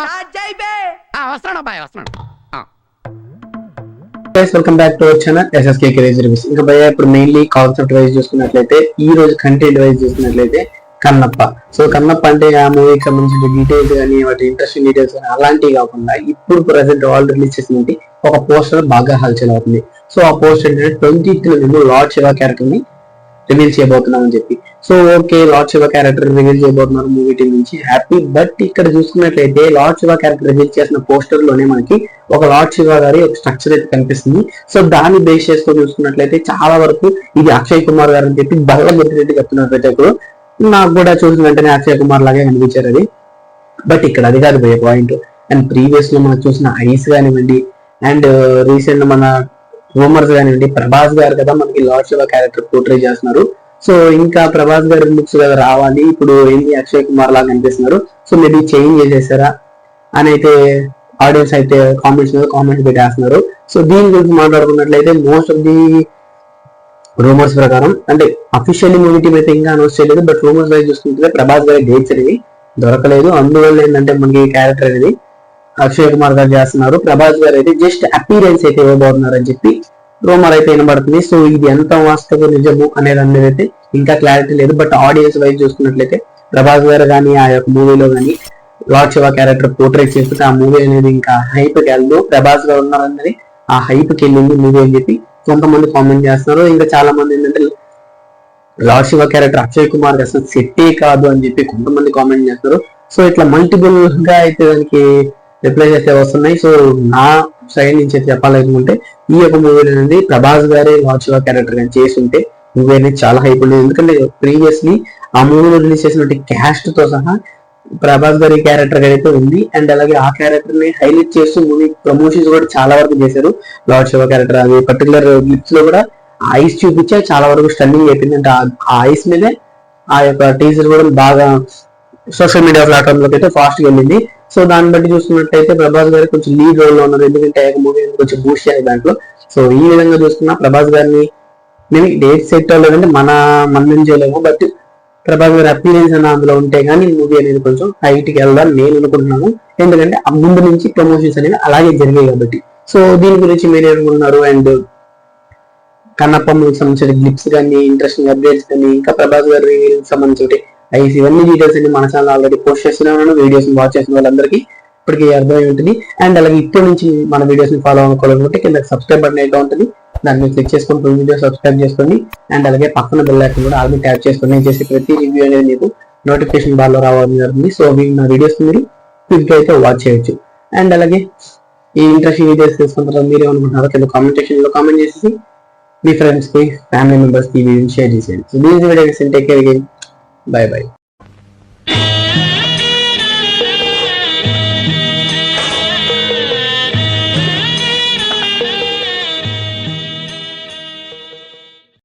అబ్బాయి. Guys welcome back to our channel SSK craze reviews ఇంకా భయ ఇప్పుడు మెయిన్లీ కాన్సెప్ట్ వైజ్ చూసుకున్నట్లయితే ఈ రోజు కంటెంట్ వైజ్ చూసుకున్నట్లయితే కన్నప్ప. సో కన్నప్ప అంటే ఆ మూవీకి సంబంధించిన డీటెయిల్స్ కానీ వాటి ఇంట్రెస్టింగ్ డీటెయిల్స్ కానీ అలాంటివి కాకుండా ఇప్పుడు ప్రజెంట్ ఆల్ రిలీజ్ చేసినట్టు ఒక పోస్టర్ బాగా హల్చల్ అవుతుంది. సో ఆ పోస్టర్ ఏంటంటే ట్వంటీ మేము లార్డ్ శివ క్యారెక్టర్ని రివీల్ చేయబోతున్నాం అని చెప్పి. So okay lord Shiva character reveal చేయబోతున్నారు మూవీ టీం నుంచి. హ్యాపీ బట్ ఇక్కడ చూసుకున్నట్లయితే లార్డ్ శివ క్యారెక్టర్ రివీల్ చేసిన పోస్టర్లోనే మనకి ఒక లార్డ్ శివ గారి ఒక స్ట్రక్చర్ అయితే కనిపిస్తుంది. సో దాన్ని బేస్ చేసుకొని చూసుకున్నట్లయితే చాలా వరకు ఇది అక్షయ్ కుమార్ గారు అని చెప్పి బల్ల గుర్తుపెట్టి చెప్తున్నారు ప్రత్యేకులు నాకు కూడా చూసిన వెంటనే అక్షయ్ కుమార్ లాగే కనిపించారు అది. బట్ ఇక్కడ అది కాదు పోయే పాయింట్ అండ్ ప్రీవియస్లో మనం చూసిన ఐస్ కానివ్వండి అండ్ రీసెంట్ uh, మన రూమర్స్ కానివ్వండి ప్రభాస్ గారు కదా మనకి లార్డ్ శివ క్యారెక్టర్ పోర్ట్రే చేస్తున్నారు. సో ఇంకా ప్రభాస్ గారి బుక్స్ కదా రావాలి. ఇప్పుడు ఏంటి అక్షయ్ కుమార్ లాగా కనిపిస్తున్నారు సో మేబీ చేంజ్ చేసేసారా అని అయితే ఆడియన్స్ అయితే కామెంట్స్ మీద కామెంట్స్ పెట్టేస్తున్నారు. సో దీని గురించి మాట్లాడుకున్నట్లయితే మోస్ట్ ఆఫ్ ది రూమర్స్ ప్రకారం అంటే అఫీషియల్లీ మూవీ టీం అయితే ఇంకా అనౌన్స్ చేయలేదు బట్ రూమర్స్ వైజ్ చూసుకుంటే ప్రభాస్ గారి డేట్స్ అనేవి దొరకలేదు. అందువల్ల ఏంటంటే మనకి క్యారెక్టర్ అనేది అక్షయ్ కుమార్ గారు చేస్తున్నారు. ప్రభాస్ గారు అయితే జస్ట్ అపీరెన్స్ అయితే ఇవ్వబోతున్నారు అని చెప్పి రూమర్ అయితే వినబడుతుంది. సో ఇది ఎంత వాస్తవ నిజము అనేది అనేది అయితే ఇంకా క్లారిటీ లేదు. బట్ ఆడియన్స్ వైజ్ చూసుకున్నట్లయితే ప్రభాస్ గారు కానీ ఆ యొక్క మూవీలో కానీ లార్డ్ శివ క్యారెక్టర్ పోర్ట్రేట్ చేస్తుంటే ఆ మూవీ అనేది ఇంకా హైప్కి వెళ్దు. ప్రభాస్ గారు ఉన్నారన్నది ఆ హైప్కి వెళ్ళింది మూవీ అని చెప్పి కొంతమంది కామెంట్ చేస్తున్నారు. ఇంకా చాలా మంది ఏంటంటే లార్డ్ శివ క్యారెక్టర్ అక్షయ్ కుమార్ అసలు సెట్టే కాదు అని చెప్పి కొంతమంది కామెంట్ చేస్తారు సో ఇట్లా మల్టిపుల్గా అయితే దానికి రిప్లై అయితే వస్తున్నాయి. సో నా సైడ్ నుంచి అయితే చెప్పాలనుకుంటే ఈ యొక్క మూవీ అనేది ప్రభాస్ గారే లార్డ్ శివ క్యారెక్టర్ కానీ చేసి ఉంటే మూవీ అనేది చాలా హైప్ ఉండేది. ఎందుకంటే ప్రీవియస్లీ ఆ మూవీలో రిలీజ్ చేసినటువంటి క్యాస్ట్తో సహా ప్రభాస్ గారి క్యారెక్టర్ అయితే ఉంది. అండ్ అలాగే ఆ క్యారెక్టర్ని హైలైట్ చేస్తూ మూవీ ప్రమోషన్స్ కూడా చాలా వరకు చేశారు. లార్డ్ శివ క్యారెక్టర్ అది పర్టికులర్ గిఫ్ట్స్లో కూడా ఐస్ చూపించే చాలా వరకు స్టన్నింగ్ అయిపోయింది. అంటే ఆ ఐస్ మీదే ఆ యొక్క టీజర్ కూడా బాగా సోషల్ మీడియా ప్లాట్ఫామ్లోకి అయితే ఫాస్ట్గా వెళ్ళింది. సో దాన్ని బట్టి చూసుకున్నట్టయితే ప్రభాస్ గారు కొంచెం లీడ్ రోల్లో ఉన్నారు. ఎందుకంటే ఆ మూవీ కొంచెం బూస్ట్ అయ్యాయి దాంట్లో. సో ఈ విధంగా చూసుకున్నా ప్రభాస్ గారిని నేను డేట్ సెట్ అవ్వలేదంటే మన మన నుంచి చేయలేము. బట్ ప్రభాస్ గారి అపీరెన్స్ అన్న అందులో ఉంటే కానీ మూవీ అనేది కొంచెం హైట్కి వెళ్దాం నేను అనుకుంటున్నాను. ఎందుకంటే ఆ ముందు నుంచి ప్రమోషన్స్ అనేవి అలాగే జరిగాయి కాబట్టి. సో దీని గురించి మీరు ఏమనుకుంటున్నారు అండ్ కన్నప్ప సంబంధించిన క్లిప్స్ కానీ ఇంట్రెస్టింగ్ అప్డేట్స్ కానీ ఇంకా ప్రభాస్ గారి సంబంధించి ఐస్ ఇవన్నీ డీటెయిల్స్ అన్ని మన ఛానల్ ఆల్రెడీ పోస్ట్ చేస్తున్నాను వీడియోస్ వాచ్ చేసిన వాళ్ళందరికీ ఇప్పటికీ అర్థమై ఉంటుంది అండ్ అలాగే ఇప్పటి నుంచి మన వీడియోస్ని ఫాలో అనుకోవాలనుకుంటే కింద సబ్స్క్రైబ్ బటన్ అయితే ఉంటుంది. దాన్ని మీరు క్లిక్ చేసుకొని ప్రతి వీడియో సబ్స్క్రైబ్ చేసుకోండి. అండ్ అలాగే పక్కన బెల్ ఐకన్ కూడా ఆల్రెడీ ట్యాప్ చేసుకుని నేను చేసే ప్రతి రివ్యూ అనేది మీకు నోటిఫికేషన్ బార్లో రావడం జరుగుతుంది. సో మీ నా వీడియోస్ మీరు క్విక్ అయితే వాచ్ చేయొచ్చు. అండ్ అలాగే ఈ ఇంట్రెస్టింగ్ వీడియోస్ తీసుకున్న తర్వాత మీరు ఏమనుకుంటున్నారో కింద కామెంట్ సెక్షన్లో కామెంట్ చేసి మీ ఫ్రెండ్స్కి ఫ్యామిలీ మెంబర్స్కి ఈ షేర్ చేసేయండి. సో దీని వీడియో టేక్ కేర్ 拜拜。